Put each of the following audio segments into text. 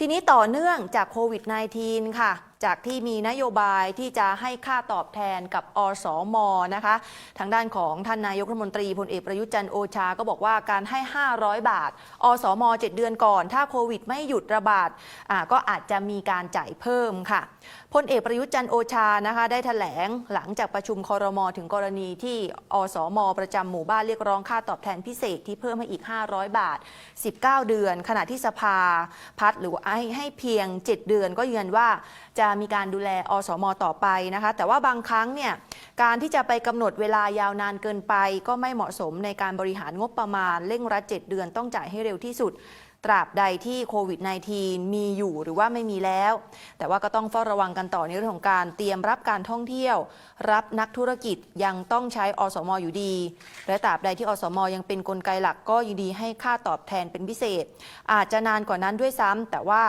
ทีนี้ต่อเนื่องจากโควิด -19 ค่ะ จากที่มีนโยบายที่จะให้ค่าตอบแทนกับอสมนะคะ ทางด้านของท่านนายกรัฐมนตรีพลเอกประยุทธ์จันโอชาก็บอกว่าการให้ 500 บาท อสม 7 เดือนก่อน ถ้าโควิดไม่หยุดระบาดาก็อาจจะมีการจ่ายเพิ่มค่ะพลเอกประยุทธ์จันโอชานะคะ ได้แถลงหลังจากประชุมคอรมอถึงกรณีที่อสม ประจำหมู่บ้านเรียกร้องค่าตอบแทนพิเศษที่เพิ่มให้อีก 500 บาท 19 เดือน ขณะที่สภาพัฒหรือให้ให้เพียง 7 เดือนก็ยืนยันว่าจะมีการดูแลอสมต่อไปนะคะ แต่ว่าบางครั้งเนี่ยการที่จะไปกำหนดเวลายาวนานเกินไป ก็ไม่เหมาะสมในการบริหารงบประมาณ เร่งรัด 7 เดือนต้องจ่ายให้เร็วที่สุด ตราบใดที่โควิด -19 มีอยู่หรือว่าไม่มีแล้ว แต่ว่าก็ต้องเฝ้าระวังกันต่อในเรื่องของการเตรียมรับการท่องเที่ยว รับนักธุรกิจยังต้องใช้อสมอยู่ดี และตราบใดที่อสมยังเป็นนกลไกหลักก็ยินดีให้ค่าตอบแทนเป็นพิเศษ อาจจะนานกว่านั้นด้วยซ้ำแต่ว่า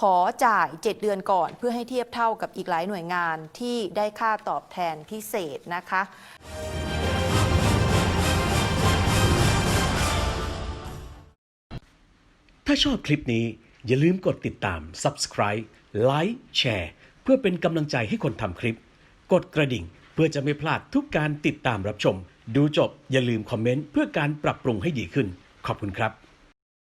ขอจ่าย 7 เดือนก่อน เพื่อให้เทียบเท่ากับอีกหลายหน่วยงานที่ได้ค่าตอบแทนพิเศษนะคะถ้าชอบคลิปนี้อย่าลืมกดติดตาม Subscribe ไลค์แชร์เพื่อเป็นกำลังใจให้คนทำคลิป กดกระดิ่งเพื่อจะไม่พลาดทุกการติดตามรับชม ดูจบอย่าลืมคอมเมนต์เพื่อการปรับปรุงให้ดีขึ้น ขอบคุณครับ